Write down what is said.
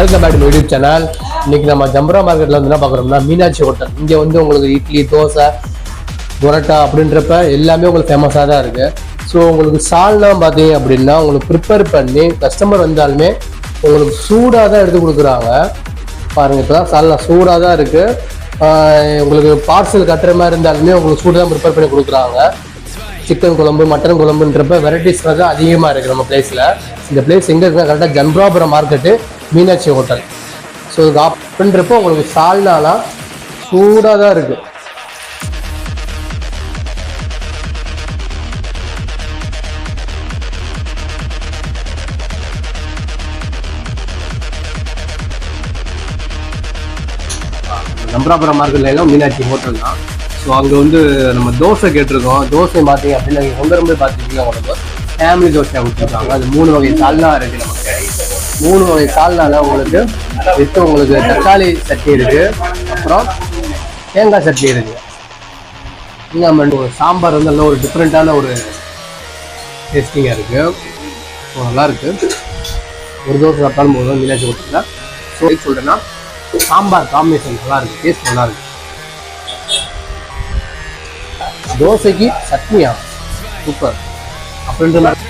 Welcome back to YouTube channel இன்னைக்கு நம்ம ஜம்பரா மார்க்கெட்ல வந்து என்ன பார்க்குறோம்னா மீனாட்சி ஹோட்டல் இங்கே வந்து உங்களுக்கு இட்லி தோசை புரோட்டா அப்படின்றப்ப எல்லாமே உங்களுக்கு ஃபேமஸாக தான் இருக்கு. ஸோ உங்களுக்கு சால்னா பார்த்தீங்க அப்படின்னா உங்களுக்கு ப்ரிப்பேர் பண்ணி கஸ்டமர் வந்தாலுமே உங்களுக்கு சூடாக தான் எடுத்து கொடுக்குறாங்க. பாருங்க இப்போ தான் சால்லாம் சூடாக தான் இருக்கு. உங்களுக்கு பார்சல் கட்டுற மாதிரி இருந்தாலுமே உங்களுக்கு சூடு தான் ப்ரிப்பேர் பண்ணி கொடுக்குறாங்க. சிக்கன் குழம்பு மட்டன் குழம்புன்றப்ப வெரைட்டிஸ் வந்து அதிகமாக இருக்குது நம்ம பிளேஸில் இந்த பிளேஸ் எங்கே இருக்குன்னா கரெக்டாக ஜன்ராபுரம் மார்க்கெட்டு மீனாட்சி ஹோட்டல். ஸோ இதுக்கு அப்படின்றப்போ உங்களுக்கு சால்னாலாம் சூடாக தான் இருக்குது நம்பராபுரம் மார்க்கெட்ல எல்லாம் மீனாட்சி ஹோட்டல் தான். ஸோ அங்கே வந்து நம்ம தோசை கேட்டிருக்கோம். தோசை பார்த்தீங்க அப்படின்னா நீங்கள் கொண்டு ரொம்ப பார்த்துருக்கீங்க உங்களுக்கு ஃபேமிலி தோசை கொடுத்துருக்காங்க அது மூணு வகை சால்னா இருக்குது நமக்கு. மூணு வகை கால்னால உங்களுக்கு வித்து உங்களுக்கு தக்காளி சட்னி இருக்கு. அப்புறம் தேங்காய் சட்னி இருக்கு. நீங்கள் ஒரு சாம்பார் வந்து நல்ல ஒரு டிஃப்ரெண்ட்டான ஒரு டேஸ்டிங்காக இருக்கு. நல்லா இருக்கு. ஒரு தோசை சாப்பிட்டாலும் போதும் மீனாட்சி ஹோட்டலில் ஸோ சொல்கிறேன்னா சாம்பார் காம்பினேஷன் நல்லா இருக்கு. டேஸ்ட் நல்லா இருக்கு. தோசைக்கு சட்னியா? சூப்பர் அப்படின்ற மாதிரி